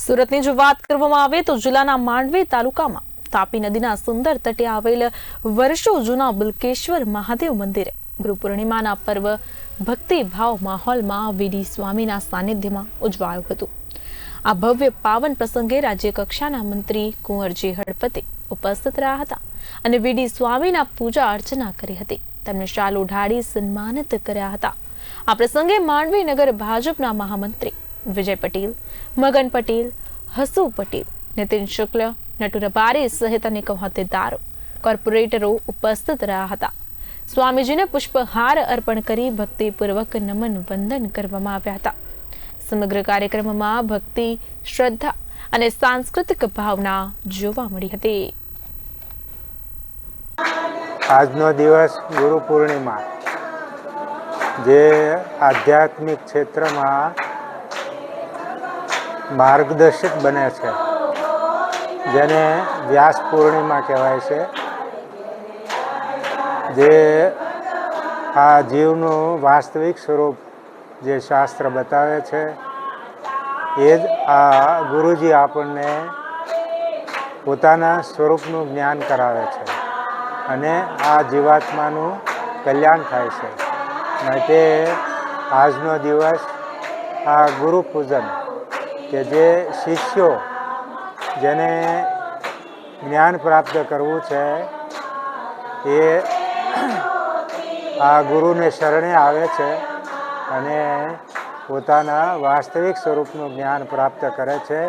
સુરતની જો વાત કરવામાં આવે તો જિલ્લાના માંડવી તાલુકામાં તાપી નદીના સુંદર તટે આવેલ વર્ષો જૂના બિલકેશ્વર મહાદેવ મંદિરે ગુરુ પૂર્ણિમાના પર્વ, ભક્તિભાવ માહોલમાં વીડી સ્વામીના સાનિધ્યમાં ઉજવાયું હતું. આ ભવ્ય પાવન પ્રસંગે રાજ્ય કક્ષાના મંત્રી કુંવરજી હળપતિ ઉપસ્થિત રહ્યા હતા અને વીડી સ્વામીના પૂજા અર્ચના કરી હતી. તેમને શાલ ઓઢાડી સન્માનિત કર્યા હતા. આ પ્રસંગે માંડવી નગર ભાજપના મહામંત્રી વિજય પટેલ, મગન પટેલ, હસુ પટેલ, નીતિન શુક્લ, નટુ રબારી સહિત અનેક હોદ્દેદારો, કોર્પોરેટરો ઉપસ્થિત રહ્યા હતા. સ્વામીજીને પુષ્પહાર અર્પણ કરી ભક્તિપૂર્વક નમન વંદન કરવામાં આવ્યા હતા. સમગ્ર કાર્યક્રમમાં ભક્તિ, શ્રદ્ધા અને સાંસ્કૃતિક ભાવના જોવા મળી હતી. આજનો દિવસ ગુરુ પૂર્ણિમા, જે આધ્યાત્મિક ક્ષેત્રમાં માર્ગદર્શક બને છે, જેને વ્યાસ પૂર્ણિમા કહેવાય છે. જે આ જીવનું વાસ્તવિક સ્વરૂપ જે શાસ્ત્ર બતાવે છે, એ જ આ ગુરુજી આપણને પોતાના સ્વરૂપનું જ્ઞાન કરાવે છે અને આ જીવાત્માનું કલ્યાણ થાય છે. માટે આજનો દિવસ આ ગુરુ પૂજન કે જે શિષ્યો જેને જ્ઞાન પ્રાપ્ત કરવું છે, એ આ ગુરુને શરણે આવે છે અને પોતાના વાસ્તવિક સ્વરૂપનું જ્ઞાન પ્રાપ્ત કરે છે.